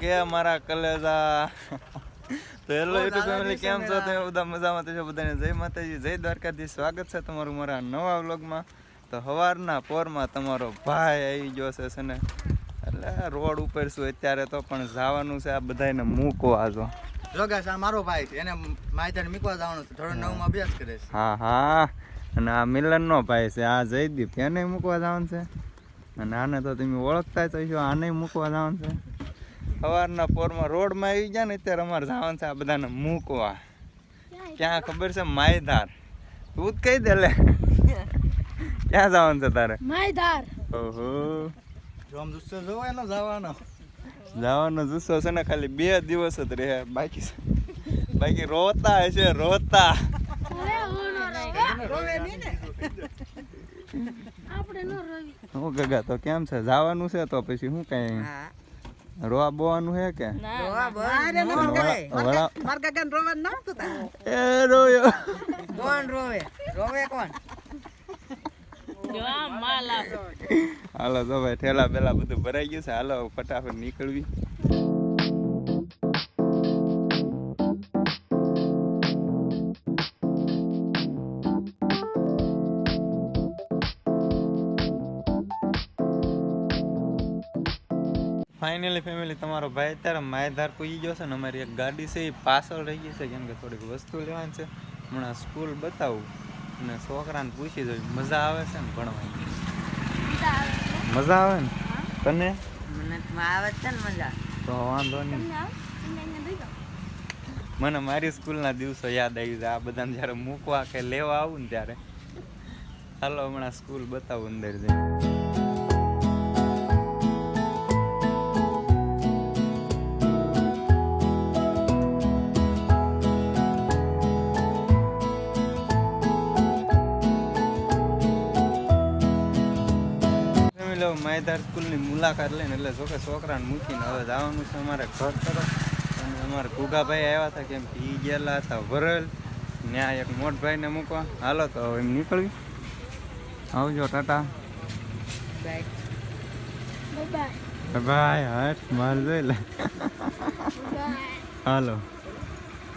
કે મારા કલેજા. તો હેલો યુટ્યુબ ફેમિલી કેમ છો? તમે બધા મજામાં તો છો બધાને? જય માતાજી જય દ્વારકાધીશ. સ્વાગત છે તમારું મારા નવા વ્લોગમાં. તો સવારના પોરમાં તમારો ભાઈ આવી ગયો છે છે ને? એટલે રોડ ઉપર છું અત્યારે તો પણ જવાનું છે આ બધાને મૂકવા જો. જોગા આ મારો ભાઈ છે. એને માહિતી મૂકવા જવાનું છે. ધોરણ નવમાં અભ્યાસ કરે છે. હા હા. અને આ મિલનનો ભાઈ છે. આ જયદીપ એને મૂકવા જવાનું છે? અને આને તો તમે ઓળખતા જ છો આને મૂકવા જવાનું છે. સવારના પોરમાં રોડમાં આવી ગયા ને અત્યારે અમારે જવાનું છે આ બધાને મૂકવા. ક્યાં ખબર છે? માયધાર. તું જ કહી દે લે. ક્યાં જવાનું છે તારે? માયધાર. ઓહો. જોમ જુસ્સો જોવો એનો જવાનો. જવાનો જુસ્સો છે ને ખાલી બે દિવસ જ રહે. બાકી બાકી રોતા હશે રોતા. હું નો રવિ રોવે નહીં ને. આપણે નો રવિ હું ગગા તો કેમ છે? જવાનું છે તો પછી શું કઈ? રોવા બોવાનું છે કે. એ રોયો. કોણ રોવે. રોવે કોણ? હાલો તો ભાઈ ઠેલા પેલા બધું ભરાઈ ગયું છે. હાલો ફટાફટ નીકળવી. ફાઇનલી ફેમિલી તમારો ભાઈ અત્યારે માયધાર પૂગી ગયો છે ને અમારી એક ગાડી છે એ પાછળ રહી ગઈ છે કેમ કે થોડીક વસ્તુ લેવાની છે. હમણાં સ્કૂલ બતાવું અને છોકરાને પૂછી જોઈ. મજા આવે છે ને ભણવાની? મજા આવે ને? તને? આવે છે ને મજા. તો વાંધો નહીં. મને મારી સ્કૂલના દિવસો યાદ આવી જાય. આ બધાને જ્યારે મૂકવા કે લેવા આવું ને ત્યારે. હાલો હમણાં સ્કૂલ બતાવું અંદર જઈને. મુલાકાત લઈને એટલે જોકે છોકરાને મૂકીને હવે જવાનું છે અમારે ઘર તરફ. અને અમારા ગુગાભાઈ આવ્યા હતા કેમ કે એ ગયેલા હતા વરલ. ત્યાં એક મોટભાઈને મૂકવા. હાલો તો હવે એમ નીકળવી. આવજો ટાટા. બાય ભાઈ હાથ માર જોઈ લે. હાલો.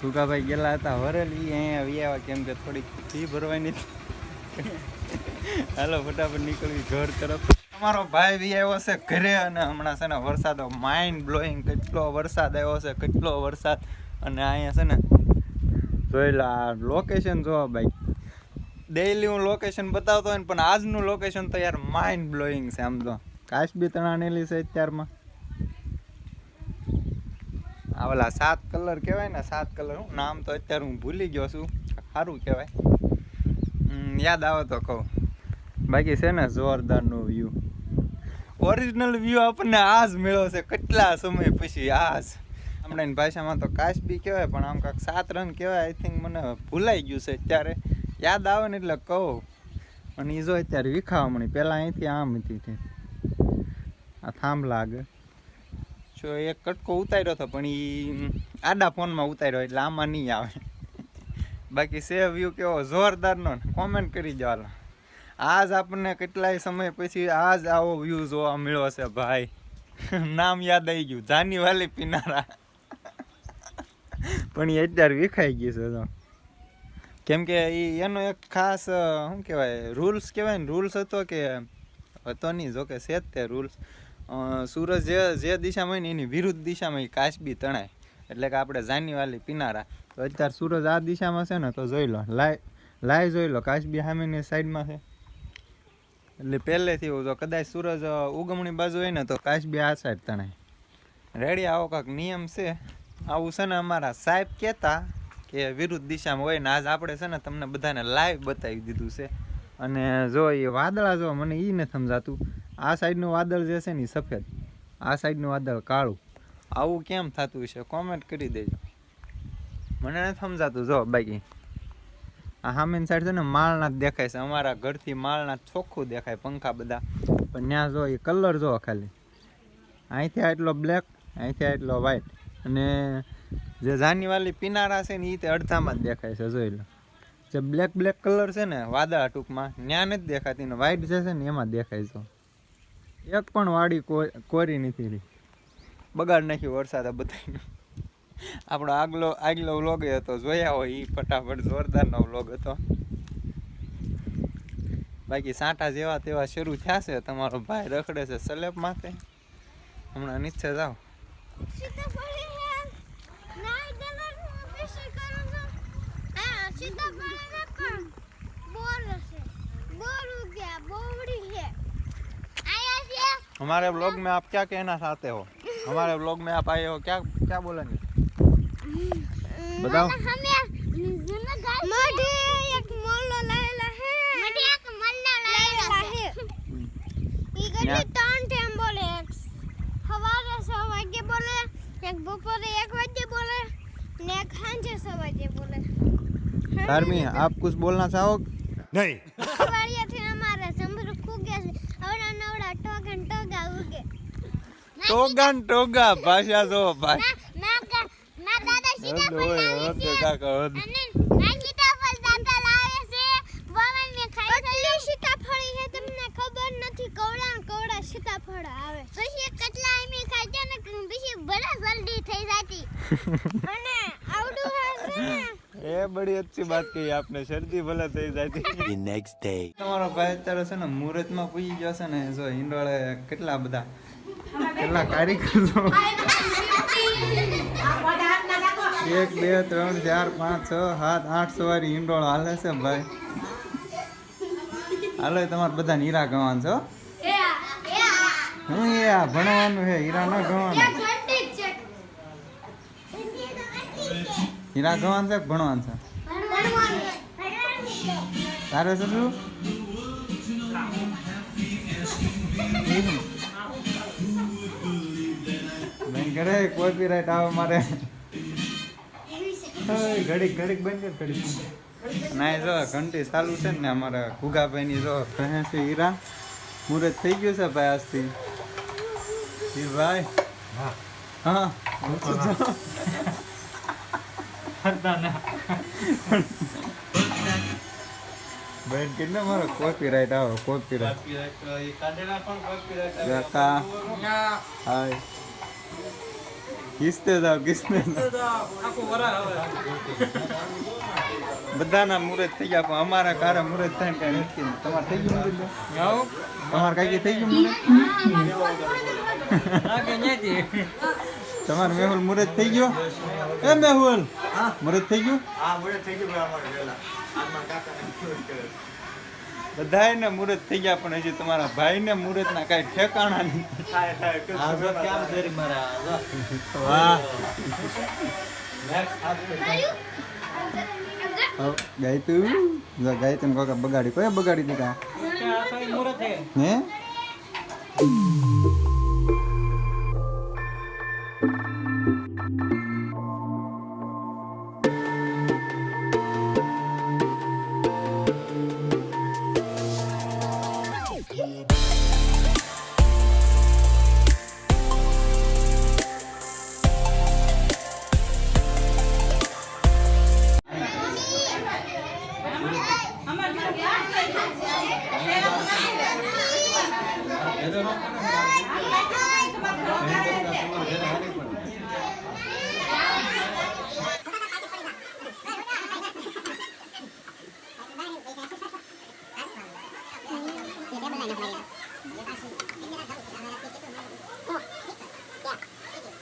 ગુગાભાઈ ગયેલા હતા વરલ. એ અહીંયા આવ્યા કેમ કે થોડીક ફી ભરવાની હાલો ફટાફટ નીકળવી ઘર તરફ. અમારો ભાઈ બી આવ્યો છે ઘરે અને હમણાં છે ને વરસાદ માઇન્ડ બ્લોઈંગ કેટલો વરસાદ આવ્યો છે, કેટલો વરસાદ. અને અહીંયા છે ને, જોઈ લો લોકેશન જો ભાઈ. ડેઈલી હું લોકેશન બતાવતો હોય ને, પણ આજનું લોકેશન તો યાર માઇન્ડ બ્લોઈંગ છે આમ તો. કાશ્મી તણાનેલી છે અત્યારમાં. આવેલા સાત કલર કહેવાય ને, સાત કલર નામ તો અત્યારે હું ભૂલી ગયો છું. સારું કહેવાય. યાદ આવે તો કહું. બાકી છે ને જોરદારનો વ્યૂ ઓરિજિનલ વ્યૂ આપણને આજ મળ્યો છે કેટલા સમય પછી આજ. આપણી ભાષામાં તો કાશ્બી કહેવાય, પણ આમ કાંક સાત રંગ કહેવાય આઈ થિંક મને ભૂલાઈ ગયું છે અત્યારે. યાદ આવે ને એટલે કહો. અને એ જો અત્યારે વિખાવા મળી પહેલાં અહીંથી આમ હતી આ થાંભલા લાગે. જો એક કટકો ઉતાર્યો હતો, પણ એ આડા ફોનમાં ઉતાર્યો, એટલે આમાં નહીં આવે. બાકી સેવ વ્યૂ કેવો, જોરદારનો. કોમેન્ટ કરી હાલો. આજ આપણને કેટલાય સમય પછી આજ આવો વ્યૂ જોવા મળ્યો છે ભાઈ. નામ યાદ આવી ગયું. જાની વાલી પિનારા. પણ એ અત્યારે વિખાઈ ગયું છે તો. કેમ કે એનો એક ખાસ શું કહેવાય રૂલ્સ કહેવાય ને રૂલ્સ હતો કે, હતો નહીં, જોકે છે જ તે રૂલ્સ સૂરજ જે જે દિશામાં ને એની વિરુદ્ધ દિશામાં એ કાચબી તણાય. એટલે કે આપણે જાનીવાલી પિનારા. તો અત્યારે સૂરજ આ દિશામાં છે ને, તો જોઈ લો લાઈ લાઈ જોઈ લો, કાચબી સામેની સાઈડમાં છે. એટલે પહેલેથી એવું જો કદાચ સૂરજ ઉગમણી બાજુ હોય ને તો કાચબી આ સાઈડ તણાય. રેડી આવો કાંક નિયમ છે. આવું છે ને અમારા સાહેબ કહેતા કે વિરુદ્ધ દિશામાં હોય ને આજ આપણે છે ને તમને બધાને લાઈવ બતાવી દીધું છે. અને જો એ વાદળા જો મને એ નથી સમજાતું. આ સાઈડનું વાદળ જે છે ને સફેદ. આ સાઈડનું વાદળ કાળું. આવું કેમ થતું છે કોમેન્ટ કરી દેજો. મને નથી સમજાતું જો બાકી. આ સામેની સાઈડ છે ને માળના જ દેખાય છે. અમારા ઘરથી માળના ચોખ્ખું દેખાય, પંખા બધા. પણ ત્યાં જો એ કલર જો ખાલી. અહીંથી આટલો બ્લેક અહીંથી આટલો વ્હાઈટ અને જે જાનીવાલી પિનારા છે ને એ તે અડધામાં જ દેખાય છે, જોઈ લો. જે બ્લેક બ્લેક કલર છે ને વાદા ટૂંકમાં, ત્યાં નથી દેખાતી ને વ્હાઈટ જે છે ને એમાં દેખાય છે. એક પણ વાડી કોરી નથી રહી. બગાડ નાખ્યું આ બધાને આપણો આગલો આગલો વ્લોગ હતો જોયા હોય એ ફટાફટ જોરદારનો વ્લોગ હતો બાકી સાંટા જેવા તેવા શરૂ થયા છે તમારો ભાઈ રખડે છે સલેબ માથે હમણાં નીચે જાઓ સીતાફળી હે નાઈ દલર હું બેસી કરું છું હા સીતાફળી ને પણ બોર છે બોર ઉગ્યા બોવડી છે આયા છે हमारे ब्लॉग में आप क्या कहना चाहते हो हमारे ब्लॉग में आप आए हो क्या क्या बोलेंगे बताओ हमें मोटे एक मोल्लो लायला है मोटे एक मोल्लो लायला है ઈ ગડી ન્યા- ત્રણ ટાઈમ બોલે એક સવારે છ વાગે બોલે એક બપોરે એક વાગે બોલે ને એક સાંજે છ વાગે બોલે धार्मी आप कुछ बोलना चाहोगे નહીં વાડિયાથી અમારે સમૃ કુગે છે અવડા નવડા ટોગન ટોગા ઉગે टोगन टोगा भाषा जो भाई ના ના કા- એ બડી અચ્છી વાત કહી આપને શરદી ભલે થઈ જતી. નેક્સ્ટ ડે તમારો ભાઈ છે ને મુહૂર્તમાં પૂજી ગયો છે ને જો હિંડોળે કેટલા બધા કેટલા કારીગર એક બે ત્રણ ચાર પાંચ છ સાત આઠ સવારી હિંડોળ હાલે છે ભાઈ? હાલો તમારે બધા હીરા ગવાન છો હું. એ આ ભણવાનું છે હીરા ન ગવાનું હીરા ગવાન છે ભણવાનું છે? તારે છે શું? હીરું. બેન રાઈટ આવે મારે. ઘડીક ઘડીક બંધ ઘડીક ના જો ઘંટી ચાલુ છે ને અમારા ઘુગાભાઈ ની જો ભેંસી છે હીરા મુહૂર્ત થઈ ગયું છે ભાઈ આજથી. ભાઈ. હા. બેન કેટલો મારો કોપીરાઇટ આવે કોપીરાઇટ કાકા હાય. કિસ્તે જાવ કિસ્તે બધાના મુહૂર્ત થઈ ગયા પણ અમારા કારે મુહૂર્ત થાય ને કઈ નથી. તમારે થઈ ગયું મુહૂર્ત તમારે કઈ થઈ ગયું મુહૂર્ત તમારે મેહુલ મુહૂર્ત થઈ ગયો? એ મેહુલ મુહૂર્ત થઈ ગયું? હા બોલે થઈ ગયું બધાયને મુહૂર્ત થઈ ગયા પણ હજી તમારા ભાઈને મુહૂર્તના કાંઈ ઠેકાણા નહીં. ગાય થાય ગાય? વાહ હવ, ગાયતું જો ગાયતું કોકા બગાડી કોઈ? બગાડી દીધા હે?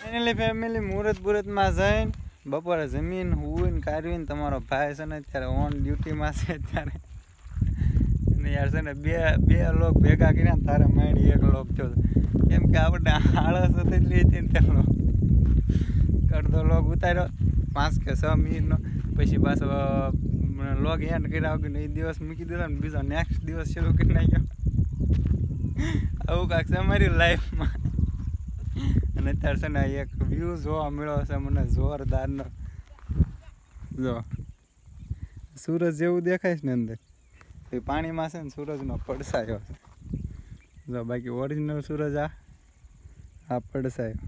ફાઇનલી ફેમિલી મુહૂર્ત જઈને બપોરે જમીન હુઈને કાઢવીને તમારો ભાઈ છે ને અત્યારે ઓન ડ્યુટીમાં છે અત્યારે. અને યાર છે ને બે બે લોક ભેગા કર્યા ને તારે માડી એક લોક થયો કેમ કે આપણે આળસ હતી એટલી હતી ને તે લોક. અડધો લોક ઉતાર્યો, પાંચ કે છ મિનિટનો. પછી પાછો લોગ એન્ડ કર્યા વગર એ દિવસ મૂકી દીધો ને બીજો નેક્સ્ટ દિવસ શરૂ કરી નાખ્યો. આવું કાંક છે મારી લાઈફમાં અને અત્યારે છે ને એક વ્યૂ જોવા મળ્યો છે મને જોરદારનો. જો. સૂરજ જેવું દેખાય છે ને અંદર. એ પાણીમાં છે ને સૂરજનો પડસાયો. જો બાકી ઓરિજિનલ સૂરજ આ આ પડસાયો.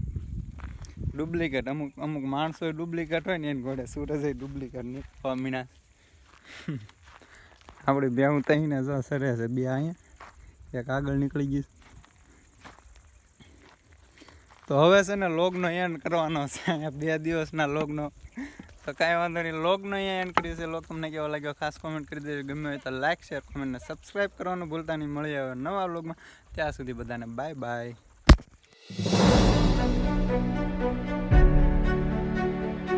ડુપ્લિકેટ અમુક અમુક માણસો ડુપ્લિકેટ હોય ને એની ઘોડે સૂરજ એ ડુપ્લિકેટ નીકળવા અમીના આપણી બે હું તહીને જો સરે છે બે અહીંયા, એક આગળ નીકળી ગઈ તો હવે છે ને લોગનો એન્ડ કરવાનો છે બે દિવસના લોગનો. તો કાંઈ વાંધો નહીં લોગનો અહીંયા એન્ડ કરી છે લોગ તમને કેવો લાગ્યો, ખાસ કોમેન્ટ કરી દેજો, ગમે હોય તો લાઇક શેર કોમેન્ટ ને સબસ્ક્રાઈબ કરવાનું ભૂલતા નહીં. મળીએ હવે નવા લોગમાં ત્યાં સુધી બધાને બાય બાય